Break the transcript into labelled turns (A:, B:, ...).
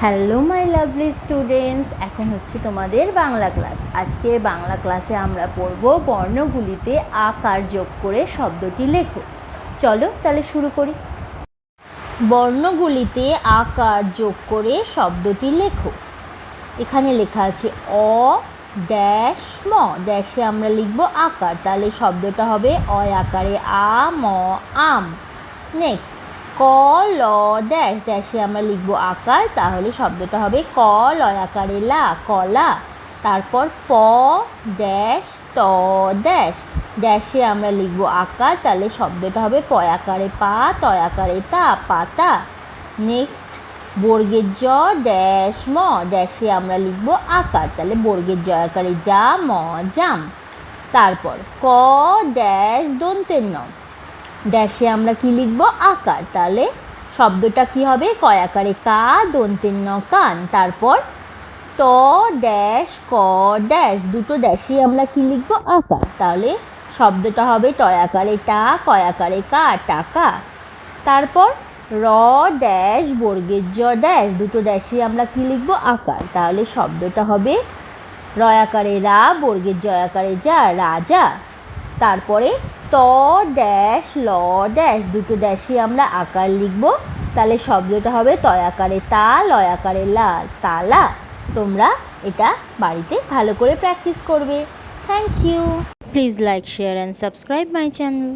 A: Hello my lovely students এখন হচ্ছে তোমাদের বাংলা ক্লাস আজকে বাংলা ক্লাসে আমরা পড়ব বর্ণগুলিতে আকার যোগ করে শব্দটি লেখো। চলো তাহলে শুরু করি। বর্ণগুলিতে আকার যোগ করে শব্দটি লেখো। এখানে লেখা আছে অ, ড্যাশ, ম। ড্যাশে আমরা লিখব আকার। তাহলে শব্দটা হবে অ আকারে আ, ম, আম। নেক্সট ক, ল, ড্যাশ, ড্যাশে আমরা লিখব আকার, তাহলে শব্দটা হবে ক লয় আকারে লা, কলা। তারপর প, ড্যাশ, ত, ড্যাশ। ড্যাশে আমরা লিখব আকার, তাহলে শব্দটা হবে প আকারে পা তয় আকারে তা, পাতা। নেক্সট, বর্গের জ, ড্যাশ, ম। ড্যাশে আমরা লিখব আকার, তাহলে বর্গের জ আকারে যা, ম, জাম। তারপর ক, ড্যাশ, দন্তের ন। ড্যাশে আমরা কি লিখব? আকার। তাহলে শব্দটা কি হবে? কয় আকারে? কা দন্তের ন, কান। তারপর ট ড্যাশ ক ড্যাশ দুটো ড্যাশে আমরা কি লিখব? আকার। তাহলে শব্দটা হবে টয় আকারে টা কয় আকারে কা টাকা তারপর র ড্যাশ বর্গের জ ড্যাশ দুটো ড্যাশে আমরা কি লিখব? আকার। তাহলে শব্দটা হবে র রয়াকারে রা, বর্গের জয়াকারে যা, রাজা। তারপরে ত, ড্যাশ, ল, ড্যাশ, দুটো ড্যাশে আমরা আকার লিখব। তাহলে শব্দটা হবে তয়াকারে তা লয়াকারে লা, তালা। তোমরা এটা বাড়িতে ভালো করে প্র্যাকটিস করবে। Thank you please like share and subscribe my channel